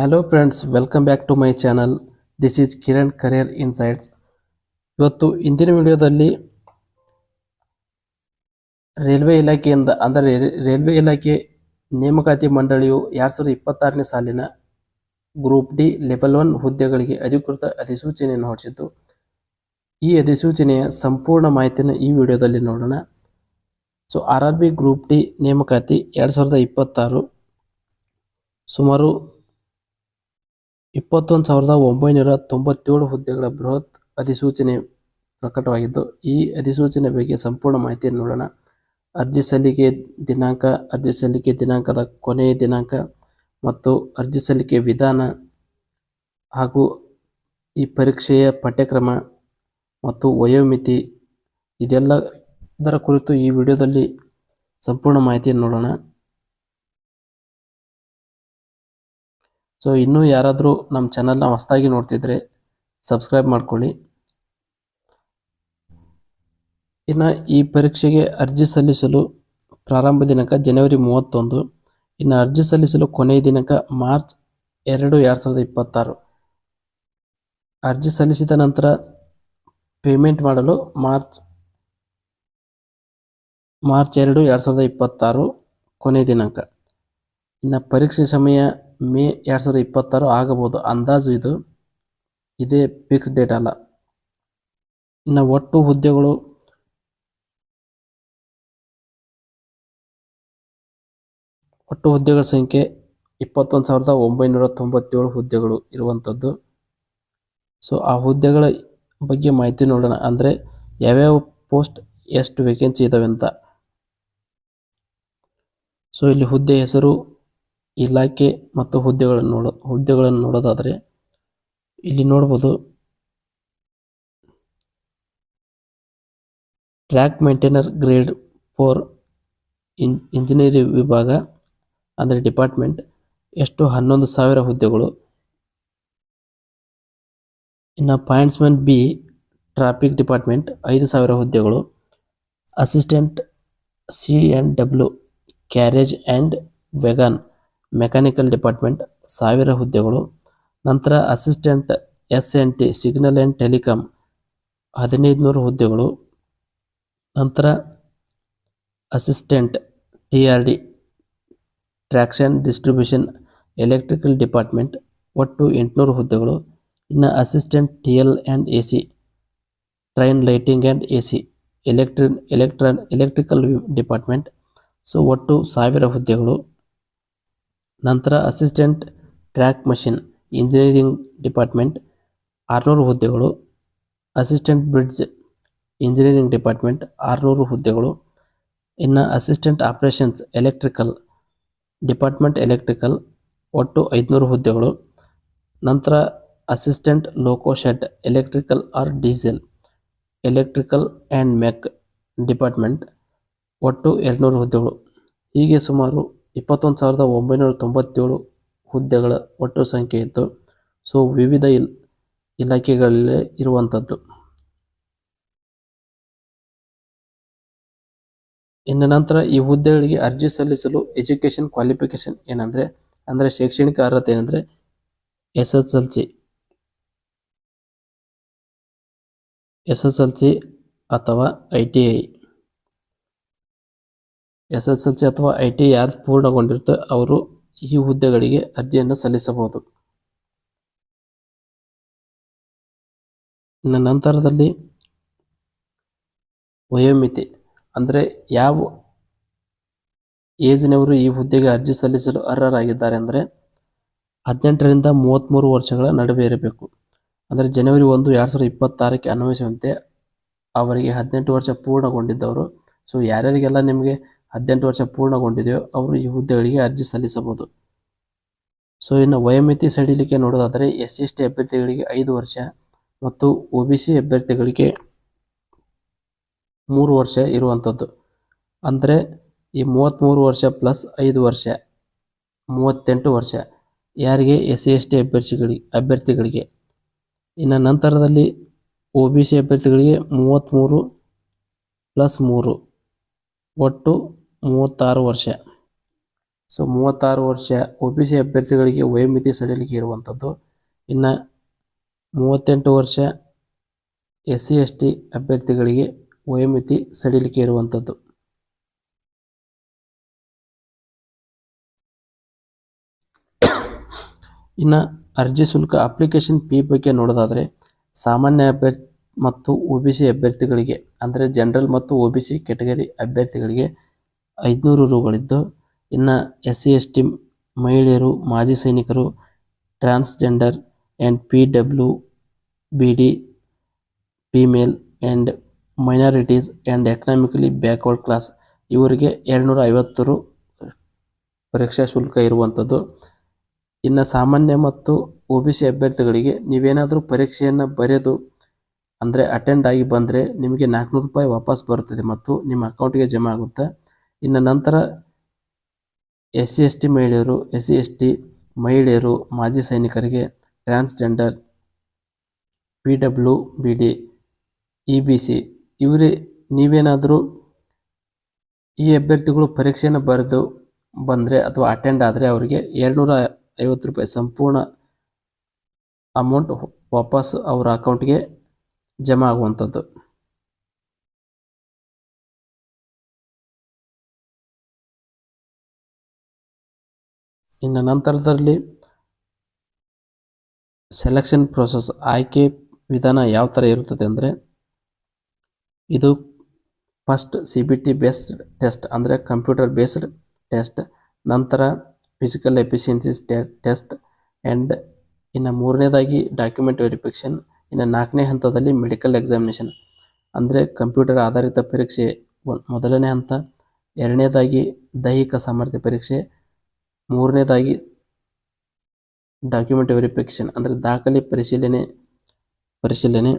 Hello friends welcome back to my channel this is Kiran career insights ಇವತ್ತು ಇಂದಿನ ವಿಡಿಯೋದಲ್ಲಿ railway ಇಲಾಖೆಯಿಂದ, ಅಂದರೆ ರೈಲ್ವೆ ಇಲಾಖೆ ನೇಮಕಾತಿ ಮಂಡಳಿಯು ಎರಡು ಸಾವಿರದ ಇಪ್ಪತ್ತಾರನೇ ಸಾಲಿನ ಗ್ರೂಪ್ ಡಿ ಲೆವೆಲ್ ಒನ್ ಹುದ್ದೆಗಳಿಗೆ ಅಧಿಕೃತ ಅಧಿಸೂಚನೆಯನ್ನು ಹೊರಡಿಸಿದ್ದು. ಈ ಅಧಿಸೂಚನೆಯ ಸಂಪೂರ್ಣ ಮಾಹಿತಿಯನ್ನು ಈ ವಿಡಿಯೋದಲ್ಲಿ ನೋಡೋಣ. So R R B group D ನೇಮಕಾತಿ ಎರಡು ಸಾವಿರದ ಇಪ್ಪತ್ತಾರು ಸುಮಾರು ಇಪ್ಪತ್ತೊಂದು ಸಾವಿರದ ಒಂಬೈನೂರ ತೊಂಬತ್ತೇಳು ಹುದ್ದೆಗಳ ಬೃಹತ್ ಅಧಿಸೂಚನೆ ಪ್ರಕಟವಾಗಿದ್ದು, ಈ ಅಧಿಸೂಚನೆ ಬಗ್ಗೆ ಸಂಪೂರ್ಣ ಮಾಹಿತಿಯನ್ನು ನೋಡೋಣ. ಅರ್ಜಿ ಸಲ್ಲಿಕೆ ದಿನಾಂಕ, ಅರ್ಜಿ ಸಲ್ಲಿಕೆ ದಿನಾಂಕದ ಕೊನೆಯ ದಿನಾಂಕ ಮತ್ತು ಅರ್ಜಿ ಸಲ್ಲಿಕೆ ವಿಧಾನ ಹಾಗೂ ಈ ಪರೀಕ್ಷೆಯ ಪಠ್ಯಕ್ರಮ ಮತ್ತು ವಯೋಮಿತಿ ಇದೆಲ್ಲದರ ಕುರಿತು ಈ ವಿಡಿಯೋದಲ್ಲಿ ಸಂಪೂರ್ಣ ಮಾಹಿತಿಯನ್ನು ನೋಡೋಣ. ಸೊ ಇನ್ನೂ ಯಾರಾದರೂ ನಮ್ಮ ಚಾನಲ್ನ ಹೊಸದಾಗಿ ನೋಡ್ತಿದ್ರೆ ಸಬ್ಸ್ಕ್ರೈಬ್ ಮಾಡ್ಕೊಳ್ಳಿ. ಇನ್ನು ಈ ಪರೀಕ್ಷೆಗೆ ಅರ್ಜಿ ಸಲ್ಲಿಸಲು ಪ್ರಾರಂಭ ದಿನಾಂಕ ಜನವರಿ ಮೂವತ್ತೊಂದು. ಇನ್ನು ಅರ್ಜಿ ಸಲ್ಲಿಸಲು ಕೊನೆಯ ದಿನಾಂಕ ಮಾರ್ಚ್ ಎರಡು ಎರಡು ಸಾವಿರದ ಇಪ್ಪತ್ತಾರು. ಅರ್ಜಿ ಸಲ್ಲಿಸಿದ ನಂತರ ಪೇಮೆಂಟ್ ಮಾಡಲು ಮಾರ್ಚ್ ಮಾರ್ಚ್ ಎರಡು ಎರಡು ಸಾವಿರದ ಇಪ್ಪತ್ತಾರು ಕೊನೆಯ ದಿನಾಂಕ. ಇನ್ನು ಪರೀಕ್ಷೆ ಸಮಯ ಮೇ ಎರಡು ಸಾವಿರದ ಇಪ್ಪತ್ತಾರು ಆಗಬಹುದು. ಅಂದಾಜು ಇದು. ಇದೇ ಫಿಕ್ಸ್ ಡೇಟ್ ಅಲ್ಲ. ಇನ್ನು ಒಟ್ಟು ಹುದ್ದೆಗಳು ಒಟ್ಟು ಹುದ್ದೆಗಳ ಸಂಖ್ಯೆ ಇಪ್ಪತ್ತೊಂದು ಸಾವಿರದ ಒಂಬೈನೂರ ತೊಂಬತ್ತೇಳು ಹುದ್ದೆಗಳು ಇರುವಂಥದ್ದು. ಸೊ ಆ ಹುದ್ದೆಗಳ ಬಗ್ಗೆ ಮಾಹಿತಿ ನೋಡೋಣ. ಅಂದರೆ ಯಾವ್ಯಾವ ಪೋಸ್ಟ್ ಎಷ್ಟು ವೇಕೆನ್ಸಿ ಇದಾವೆ ಅಂತ. ಸೊ ಇಲ್ಲಿ ಹುದ್ದೆ ಹೆಸರು ಇಲಾಖೆ ಮತ್ತು ಹುದ್ದೆಗಳನ್ನು ನೋಡ, ಹುದ್ದೆಗಳನ್ನು ನೋಡೋದಾದರೆ ಇಲ್ಲಿ ನೋಡ್ಬೋದು track maintainer grade four in engineering ವಿಭಾಗ ಅಂದರೆ ಡಿಪಾರ್ಟ್ಮೆಂಟ್. ಎಷ್ಟು ಹನ್ನೊಂದು ಸಾವಿರ ಹುದ್ದೆಗಳು. ಇನ್ನು ಪಾಯಿಂಟ್ಸ್ಮನ್ ಬಿ, ಟ್ರಾಫಿಕ್ ಡಿಪಾರ್ಟ್ಮೆಂಟ್, ಐದು ಸಾವಿರ ಹುದ್ದೆಗಳು. Assistant C and W, carriage and wagon. Mechanical department, ಸಾವಿರ ಹುದ್ದೆಗಳು, ನಂತರ assistant S and T signal and telecom ಹದಿನೈದು ನೂರು ಹುದ್ದೆಗಳು, ನಂತರ assistant, T R D traction distribution, electrical department, ಒಟ್ಟು ಎಂಟುನೂರು ಹುದ್ದೆಗಳು, ಇನ್ನು assistant, T L and A C, train lighting and A C electric electron electrical department, so ಒಟ್ಟು ಸಾವಿರ ಹುದ್ದೆಗಳು. ನಂತರ assistant track machine, engineering department, ಆರುನೂರು ಹುದ್ದೆಗಳು, ಅಸಿಸ್ಟೆಂಟ್ ಬ್ರಿಡ್ಜ್, ಇಂಜಿನಿಯರಿಂಗ್ ಡಿಪಾರ್ಟ್ಮೆಂಟ್, ಆರುನೂರು ಹುದ್ದೆಗಳು. ಇನ್ನು assistant operations electrical, department electrical, ಒಟ್ಟು ಐದುನೂರು ಹುದ್ದೆಗಳು. ನಂತರ assistant loco shed, electrical or diesel, electrical and mech department, ಒಟ್ಟು ಎರಡುನೂರು ಹುದ್ದೆಗಳು. ಹೀಗೆ ಸುಮಾರು ಇಪ್ಪತ್ತೊಂದು ಸಾವಿರದ ಒಂಬೈನೂರ ತೊಂಬತ್ತೇಳು ಹುದ್ದೆಗಳ ಒಟ್ಟು ಸಂಖ್ಯೆ ಇತ್ತು ಸೊ ವಿವಿಧ ಇಲ್, ಇಲಾಖೆಗಳಲ್ಲೇ ಇರುವಂಥದ್ದು ಇನ್ನು ನಂತರ ಈ ಹುದ್ದೆಗಳಿಗೆ ಅರ್ಜಿ ಸಲ್ಲಿಸಲು ಎಜುಕೇಷನ್ ಕ್ವಾಲಿಫಿಕೇಶನ್ ಏನಂದರೆ, ಅಂದರೆ ಶೈಕ್ಷಣಿಕ ಅರ್ಹತೆ ಏನಂದರೆ, S S L C. S S L C ಅಥವಾ I T I. S S L C ಅಥವಾ ಐ ಟಿ ಯಾರು ಪೂರ್ಣಗೊಂಡಿರುತ್ತೆ, ಅವರು ಈ ಹುದ್ದೆಗಳಿಗೆ ಅರ್ಜಿಯನ್ನು ಸಲ್ಲಿಸಬಹುದು. ನಂತರದಲ್ಲಿ ವಯೋಮಿತಿ, ಅಂದರೆ ಯಾವ ಏಜ್ನವರು ಈ ಹುದ್ದೆಗೆ ಅರ್ಜಿ ಸಲ್ಲಿಸಲು ಅರ್ಹರಾಗಿದ್ದಾರೆ ಅಂದರೆ ಹದಿನೆಂಟರಿಂದ ಮೂವತ್ತ್ಮೂರು ವರ್ಷಗಳ ನಡುವೆ ಇರಬೇಕು. ಅಂದರೆ ಜನವರಿ ಒಂದು ಎರಡು ಸಾವಿರದ ಇಪ್ಪತ್ತಾರಕ್ಕೆ ಅನ್ವಯಿಸುವಂತೆ ಅವರಿಗೆ ಹದಿನೆಂಟು ವರ್ಷ ಪೂರ್ಣಗೊಂಡಿದ್ದವರು, ಸೊ ಯಾರ್ಯಾರಿಗೆಲ್ಲ ನಿಮಗೆ ಹದಿನೆಂಟು ವರ್ಷ ಪೂರ್ಣಗೊಂಡಿದೆಯೋ ಅವರು ಈ ಹುದ್ದೆಗಳಿಗೆ ಅರ್ಜಿ ಸಲ್ಲಿಸಬಹುದು. ಸೊ, ಇನ್ನು ವಯೋಮಿತಿ ಸಡಿಲಿಕೆ ನೋಡೋದಾದರೆ ಎಸ್ ಎಸ್ ಟಿ ಅಭ್ಯರ್ಥಿಗಳಿಗೆ ಐದು ವರ್ಷ ಮತ್ತು ಒ ಬಿ ಸಿ ಅಭ್ಯರ್ಥಿಗಳಿಗೆ ಮೂರು ವರ್ಷ ಇರುವಂಥದ್ದು. ಅಂದರೆ ಈ ಮೂವತ್ತ್ಮೂರು ವರ್ಷ ಪ್ಲಸ್ ಐದು ವರ್ಷ, ಮೂವತ್ತೆಂಟು ವರ್ಷ ಯಾರಿಗೆ ಎಸ್ ಸಿ ಎಸ್ ಟಿ ಅಭ್ಯರ್ಥಿಗಳಿಗೆ ಅಭ್ಯರ್ಥಿಗಳಿಗೆ. ಇನ್ನು ನಂತರದಲ್ಲಿ ಒ ಬಿ ಸಿ ಅಭ್ಯರ್ಥಿಗಳಿಗೆ ಮೂವತ್ತ್ಮೂರು ಪ್ಲಸ್ ಮೂರು, ಒಟ್ಟು ಮೂವತ್ತಾರು ವರ್ಷ. ಸೊ ಮೂವತ್ತಾರು ವರ್ಷ ಒ ಬಿ ಸಿ ಅಭ್ಯರ್ಥಿಗಳಿಗೆ ವಯೋಮಿತಿ ಸಡಿಲಿಕೆ ಇರುವಂಥದ್ದು. ಇನ್ನು ಮೂವತ್ತೆಂಟು ವರ್ಷ ಎಸ್ ಸಿ, ಎಸ್ ಟಿ ಅಭ್ಯರ್ಥಿಗಳಿಗೆ ವಯೋಮಿತಿ ಸಡಿಲಿಕೆ ಇರುವಂಥದ್ದು. ಇನ್ನು ಅರ್ಜಿ ಶುಲ್ಕ ಅಪ್ಲಿಕೇಶನ್ ಪಿ ಬಗ್ಗೆ ನೋಡೋದಾದರೆ, ಸಾಮಾನ್ಯ ಅಭ್ಯರ್ಥಿ ಮತ್ತು ಒ ಬಿ ಸಿ ಅಭ್ಯರ್ಥಿಗಳಿಗೆ, ಅಂದರೆ ಜನರಲ್ ಮತ್ತು ಒ ಬಿ ಸಿ ಕೆಟಗರಿ ಅಭ್ಯರ್ಥಿಗಳಿಗೆ ಐದುನೂರು ರೂಗಳಿದ್ದು, ಇನ್ನು ಎಸ್ ಸಿ ಎಸ್ ಟಿ ಮಹಿಳೆಯರು, ಮಾಜಿ ಸೈನಿಕರು, transgender and P W B D, female and minorities and economically backward class ಇವರಿಗೆ ಎರಡುನೂರ ಐವತ್ತು ರು ಪರೀಕ್ಷಾ ಶುಲ್ಕ ಇರುವಂಥದ್ದು. ಇನ್ನು ಸಾಮಾನ್ಯ ಮತ್ತು ಒ ಬಿ ಸಿ ಅಭ್ಯರ್ಥಿಗಳಿಗೆ ನೀವೇನಾದರೂ ಪರೀಕ್ಷೆಯನ್ನು ಬರೆದು, ಅಂದರೆ ಅಟೆಂಡ್ ಆಗಿ ಬಂದರೆ ನಿಮಗೆ ನಾಲ್ಕುನೂರು ರೂಪಾಯಿ ವಾಪಸ್ ಬರುತ್ತದೆ ಮತ್ತು ನಿಮ್ಮ ಅಕೌಂಟಿಗೆ ಜಮಾ ಆಗುತ್ತೆ. ಇನ್ನು ನಂತರ ಎಸ್ ಸಿ ಎಸ್ ಟಿ ಮಹಿಳೆಯರು ಎಸ್ ಸಿ ಎಸ್ ಟಿ ಮಹಿಳೆಯರು, ಮಾಜಿ ಸೈನಿಕರಿಗೆ transgender, P W, B D, E B C ಇವರೇ ನೀವೇನಾದರೂ ಈ ಅಭ್ಯರ್ಥಿಗಳು ಪರೀಕ್ಷೆಯನ್ನು ಬರೆದು ಬಂದರೆ ಅಥವಾ ಅಟೆಂಡ್ ಆದರೆ ಅವರಿಗೆ ಎರಡುನೂರ ಐವತ್ತು ರೂಪಾಯಿ ಸಂಪೂರ್ಣ ಅಮೌಂಟ್ ವಾಪಸ್ ಅವರ ಅಕೌಂಟ್ಗೆ ಜಮಾ ಆಗುವಂಥದ್ದು. ಇನ್ನು ನಂತರದಲ್ಲಿ ಸೆಲೆಕ್ಷನ್ ಪ್ರೋಸೆಸ್ ಆಯ್ಕೆ ವಿಧಾನ ಯಾವ ಥರ ಇರುತ್ತದೆ ಅಂದರೆ ಇದು first C B T based test ಅಂದರೆ ಕಂಪ್ಯೂಟರ್ ಬೇಸ್ಡ್ ಟೆಸ್ಟ್ ನಂತರ ಫಿಸಿಕಲ್ ಎಫಿಷಿಯನ್ಸಿಸ್ ಟೆಸ್ಟ್ ಆ್ಯಂಡ್ ಇನ್ನು ಮೂರನೇದಾಗಿ ಡಾಕ್ಯುಮೆಂಟ್ ವೆರಿಫಿಕೇಷನ್ ಇನ್ನು ನಾಲ್ಕನೇ ಹಂತದಲ್ಲಿ ಮೆಡಿಕಲ್ ಎಕ್ಸಾಮಿನೇಷನ್ ಅಂದರೆ ಕಂಪ್ಯೂಟರ್ ಆಧಾರಿತ ಪರೀಕ್ಷೆ ಮೊದಲನೇ ಹಂತ, ಎರಡನೇದಾಗಿ ದೈಹಿಕ ಸಾಮರ್ಥ್ಯ ಪರೀಕ್ಷೆ ಮೂರನೇದಾಗಿ ಡಾಕ್ಯುಮೆಂಟ್ ವೆರಿಫಿಕೇಷನ್ ಅಂದರೆ ದಾಖಲೆ ಪರಿಶೀಲನೆ ಪರಿಶೀಲನೆ.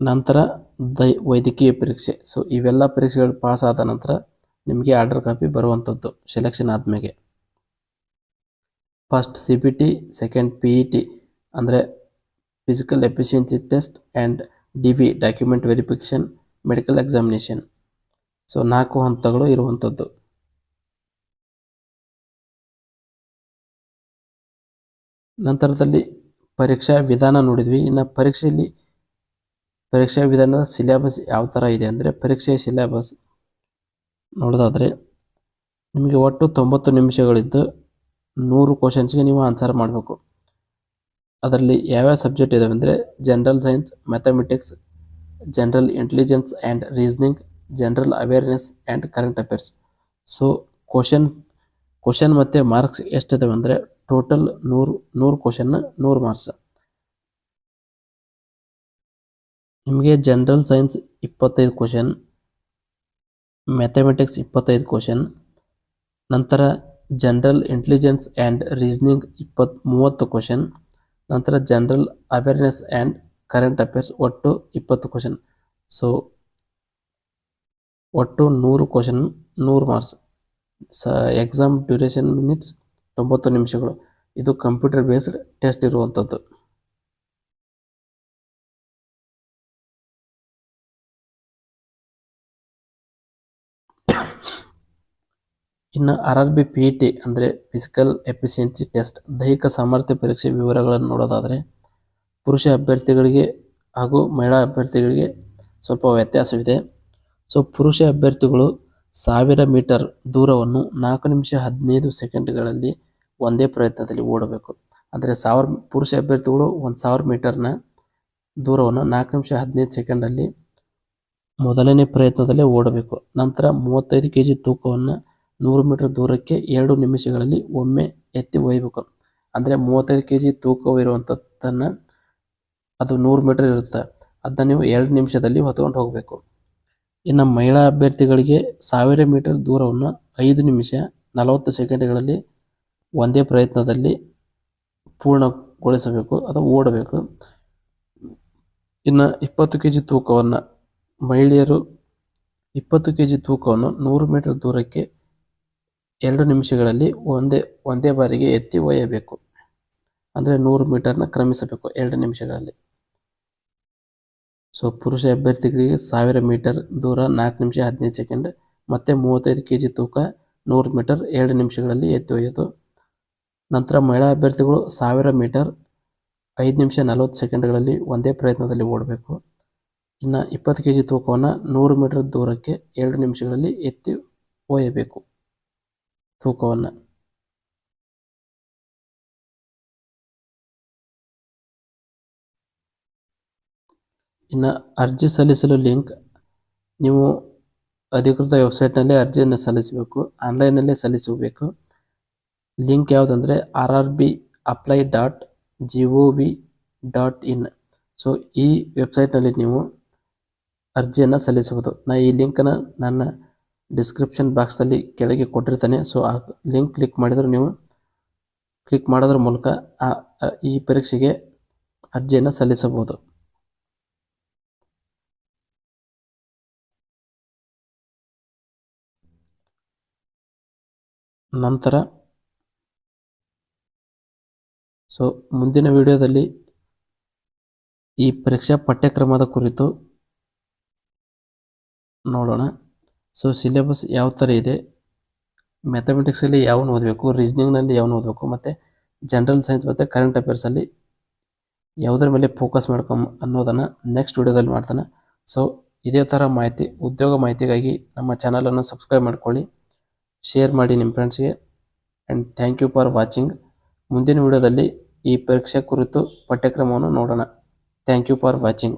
ನಂತರ ದೈ, ವೈದ್ಯಕೀಯ ಪರೀಕ್ಷೆ. ಸೊ ಇವೆಲ್ಲ ಪರೀಕ್ಷೆಗಳು ಪಾಸ್ ಆದ ನಂತರ ನಿಮಗೆ ಆರ್ಡರ್ ಕಾಪಿ ಬರುವಂಥದ್ದು ಸೆಲೆಕ್ಷನ್ ಆದಮೇಲೆ first C B T second P E T ಅಂದರೆ physical efficiency test and D V document verification medical examination so ನಾಲ್ಕು ಹಂತಗಳು ಇರುವಂಥದ್ದು ನಂತರದಲ್ಲಿ ಪರೀಕ್ಷಾ ವಿಧಾನ ನೋಡಿದ್ವಿ. ಇನ್ನು ಪರೀಕ್ಷೆಯಲ್ಲಿ ಪರೀಕ್ಷಾ ವಿಧಾನದ ಸಿಲೆಬಸ್ ಯಾವ ಥರ ಇದೆ ಅಂದರೆ ಪರೀಕ್ಷೆಯ ಸಿಲೆಬಸ್ ನೋಡೋದಾದರೆ ನಿಮಗೆ ಒಟ್ಟು ತೊಂಬತ್ತು ನಿಮಿಷಗಳಿದ್ದು ನೂರು ಕ್ವಶನ್ಸ್ಗೆ ನೀವು ಆನ್ಸರ್ ಮಾಡಬೇಕು. ಅದರಲ್ಲಿ ಯಾವ್ಯಾವ ಸಬ್ಜೆಕ್ಟ್ ಇದಾವೆ ಅಂದರೆ general science mathematics general intelligence and reasoning general awareness and current affairs so question question ಮತ್ತು ಮಾರ್ಕ್ಸ್ ಎಷ್ಟಿದಾವೆ ಅಂದರೆ ಟೋಟಲ್ ನೂರು ನೂರು ಕ್ವಶನ್ ನೂರು ಮಾರ್ಕ್ಸ್ ನಿಮಗೆ ಜನರಲ್ ಸೈನ್ಸ್ ಇಪ್ಪತ್ತೈದು ಕ್ವಶನ್ ಮ್ಯಾಥಮೆಟಿಕ್ಸ್ ಇಪ್ಪತ್ತೈದು ಕ್ವಶನ್ ನಂತರ ಜನರಲ್ ಇಂಟೆಲಿಜೆನ್ಸ್ ಆ್ಯಂಡ್ ರೀಸ್ನಿಂಗ್ ಇಪ್ಪತ್ತು ಮೂವತ್ತು ಕ್ವಶನ್ ನಂತರ general awareness and current affairs ಒಟ್ಟು ಇಪ್ಪತ್ತು ಕ್ವಶನ್ ಸೊ ಒಟ್ಟು ನೂರು ಕ್ವಶನ್ ನೂರು ಮಾರ್ಕ್ಸ್ ಸ ಎಕ್ಸಾಮ್ ಡ್ಯೂರೇಷನ್ ಮಿನಿಟ್ಸ್ ತೊಂಬತ್ತು ನಿಮಿಷಗಳು. ಇದು ಕಂಪ್ಯೂಟರ್ ಬೇಸ್ಡ್ ಟೆಸ್ಟ್ ಇರುವಂಥದ್ದು ಇನ್ನು R R B P T ಅಂದರೆ ಫಿಸಿಕಲ್ ಎಫಿಷಿಯನ್ಸಿ ಟೆಸ್ಟ್ ದೈಹಿಕ ಸಾಮರ್ಥ್ಯ ಪರೀಕ್ಷೆ ವಿವರಗಳನ್ನು ನೋಡೋದಾದರೆ ಪುರುಷ ಅಭ್ಯರ್ಥಿಗಳಿಗೆ ಹಾಗೂ ಮಹಿಳಾ ಅಭ್ಯರ್ಥಿಗಳಿಗೆ ಸ್ವಲ್ಪ ವ್ಯತ್ಯಾಸವಿದೆ. ಸೊ ಪುರುಷ ಅಭ್ಯರ್ಥಿಗಳು ಸಾವಿರ ಮೀಟರ್ ದೂರವನ್ನು ನಾಲ್ಕು ನಿಮಿಷ ಹದಿನೈದು ಸೆಕೆಂಡ್ಗಳಲ್ಲಿ ಒಂದೇ ಪ್ರಯತ್ನದಲ್ಲಿ ಓಡಬೇಕು. ಅಂದರೆ ಸಾವಿರ ಪುರುಷ ಅಭ್ಯರ್ಥಿಗಳು ಒಂದು ಸಾವಿರ ಮೀಟರ್ನ ದೂರವನ್ನು ನಾಲ್ಕು ನಿಮಿಷ ಹದಿನೈದು ಸೆಕೆಂಡಲ್ಲಿ ಮೊದಲನೇ ಪ್ರಯತ್ನದಲ್ಲೇ ಓಡಬೇಕು. ನಂತರ ಮೂವತ್ತೈದು ಕೆ ಜಿ ತೂಕವನ್ನು ನೂರು ಮೀಟರ್ ದೂರಕ್ಕೆ ಎರಡು ನಿಮಿಷಗಳಲ್ಲಿ ಒಮ್ಮೆ ಎತ್ತಿ ಒಯ್ಯಬೇಕು. ಅಂದರೆ ಮೂವತ್ತೈದು ಕೆ ಜಿ ತೂಕವಿರುವಂಥದ್ದನ್ನು ಅದು ನೂರು ಮೀಟರ್ ಇರುತ್ತೆ. ಅದನ್ನ ನೀವು ಎರಡು ನಿಮಿಷದಲ್ಲಿ ಹೊತ್ಕೊಂಡು ಹೋಗಬೇಕು. ಇನ್ನು ಮಹಿಳಾ ಅಭ್ಯರ್ಥಿಗಳಿಗೆ ಸಾವಿರ ಮೀಟರ್ ದೂರವನ್ನು ಐದು ನಿಮಿಷ ನಲವತ್ತು ಸೆಕೆಂಡ್ಗಳಲ್ಲಿ ಒಂದೇ ಪ್ರಯತ್ನದಲ್ಲಿ ಪೂರ್ಣಗೊಳಿಸಬೇಕು ಅಥವಾ ಓಡಬೇಕು. ಇನ್ನು ಇಪ್ಪತ್ತು ಕೆ ಜಿ ತೂಕವನ್ನು ಮಹಿಳೆಯರು ಇಪ್ಪತ್ತು ಕೆ ಜಿ ತೂಕವನ್ನು ನೂರು ಮೀಟರ್ ದೂರಕ್ಕೆ ಎರಡು ನಿಮಿಷಗಳಲ್ಲಿ ಒಂದೇ ಒಂದೇ ಬಾರಿಗೆ ಎತ್ತಿ ಒಯ್ಯಬೇಕು. ಅಂದರೆ ನೂರು ಮೀಟರ್ನ ಕ್ರಮಿಸಬೇಕು ಎರಡು ನಿಮಿಷಗಳಲ್ಲಿ. ಸೊ ಪುರುಷ ಅಭ್ಯರ್ಥಿಗಳಿಗೆ ಸಾವಿರ ಮೀಟರ್ ದೂರ ನಾಲ್ಕು ನಿಮಿಷ ಹದಿನೈದು ಸೆಕೆಂಡ್, ಮತ್ತು ಮೂವತ್ತೈದು ಕೆ ಜಿ ತೂಕ ನೂರು ಮೀಟರ್ ಎರಡು ನಿಮಿಷಗಳಲ್ಲಿ ಎತ್ತಿ ಒಯ್ಯೋದು ನಂತರ ಮಹಿಳಾ ಅಭ್ಯರ್ಥಿಗಳು ಸಾವಿರ ಮೀಟರ್ ಐದು ನಿಮಿಷ ನಲವತ್ತು ಸೆಕೆಂಡ್ಗಳಲ್ಲಿ ಒಂದೇ ಪ್ರಯತ್ನದಲ್ಲಿ ಓಡಬೇಕು. ಇನ್ನು ಇಪ್ಪತ್ತು ಕೆ ಜಿ ತೂಕವನ್ನು ನೂರು ಮೀಟರ್ ದೂರಕ್ಕೆ ಎರಡು ನಿಮಿಷಗಳಲ್ಲಿ ಎತ್ತಿ ಒಯ್ಯಬೇಕು ತೂಕವನ್ನು. ಇನ್ನು ಅರ್ಜಿ ಸಲ್ಲಿಸಲು ಲಿಂಕ್ ನೀವು ಅಧಿಕೃತ ವೆಬ್ಸೈಟ್ನಲ್ಲಿ ಅರ್ಜಿಯನ್ನು ಸಲ್ಲಿಸಬೇಕು ಆನ್ಲೈನಲ್ಲೇ ಸಲ್ಲಿಸಬೇಕು. Link ಯಾವುದಂದರೆ R R B apply dot G O V dot in. So, ಈ ವೆಬ್ಸೈಟ್ನಲ್ಲಿ ನೀವು ಅರ್ಜಿಯನ್ನು ಸಲ್ಲಿಸಬಹುದು. ನಾ ಈ ಲಿಂಕನ್ನು ನನ್ನ ಡಿಸ್ಕ್ರಿಪ್ಷನ್ ಬಾಕ್ಸಲ್ಲಿ ಕೆಳಗೆ ಕೊಟ್ಟಿರ್ತಾನೆ. ಸೊ, ಆ ಲಿಂಕ್ ಕ್ಲಿಕ್ ಮಾಡಿದರೆ ನೀವು ಕ್ಲಿಕ್ ಮಾಡೋದ್ರ ಮೂಲಕ ಈ ಪರೀಕ್ಷೆಗೆ ಅರ್ಜಿಯನ್ನು ಸಲ್ಲಿಸಬಹುದು. ನಂತರ. ಸೊ ಮುಂದಿನ ವಿಡಿಯೋದಲ್ಲಿ ಈ ಪರೀಕ್ಷಾ ಪಠ್ಯಕ್ರಮದ ಕುರಿತು ನೋಡೋಣ. ಸೊ ಸಿಲೆಬಸ್ ಯಾವ ಥರ ಇದೆ? ಮ್ಯಾಥಮೆಟಿಕ್ಸಲ್ಲಿ ಯಾವನ್ನ ಓದಬೇಕು? ರೀಸ್ನಿಂಗ್ನಲ್ಲಿ ಯಾವನ್ನ ಓದಬೇಕು? ಮತ್ತು ಜನರಲ್ ಸೈನ್ಸ್ ಮತ್ತು ಕರೆಂಟ್ ಅಫೇರ್ಸಲ್ಲಿ ಯಾವುದರ ಮೇಲೆ ಫೋಕಸ್ ಮಾಡ್ಕೊಂಬ ಅನ್ನೋದನ್ನು ನೆಕ್ಸ್ಟ್ ವಿಡಿಯೋದಲ್ಲಿ ಮಾಡ್ತಾನೆ. ಸೊ ಇದೇ ಥರ ಮಾಹಿತಿ, ಉದ್ಯೋಗ ಮಾಹಿತಿಗಾಗಿ ನಮ್ಮ ಚಾನಲನ್ನು ಸಬ್ಸ್ಕ್ರೈಬ್ ಮಾಡ್ಕೊಳ್ಳಿ. ಶೇರ್ ಮಾಡಿ ನಿಮ್ಮ ಫ್ರೆಂಡ್ಸ್ಗೆ and thank you for watching ಮುಂದಿನ ವಿಡಿಯೋದಲ್ಲಿ ಈ ಪರೀಕ್ಷೆ ಕುರಿತು ಪಠ್ಯಕ್ರಮವನ್ನು ನೋಡೋಣ. Thank you for watching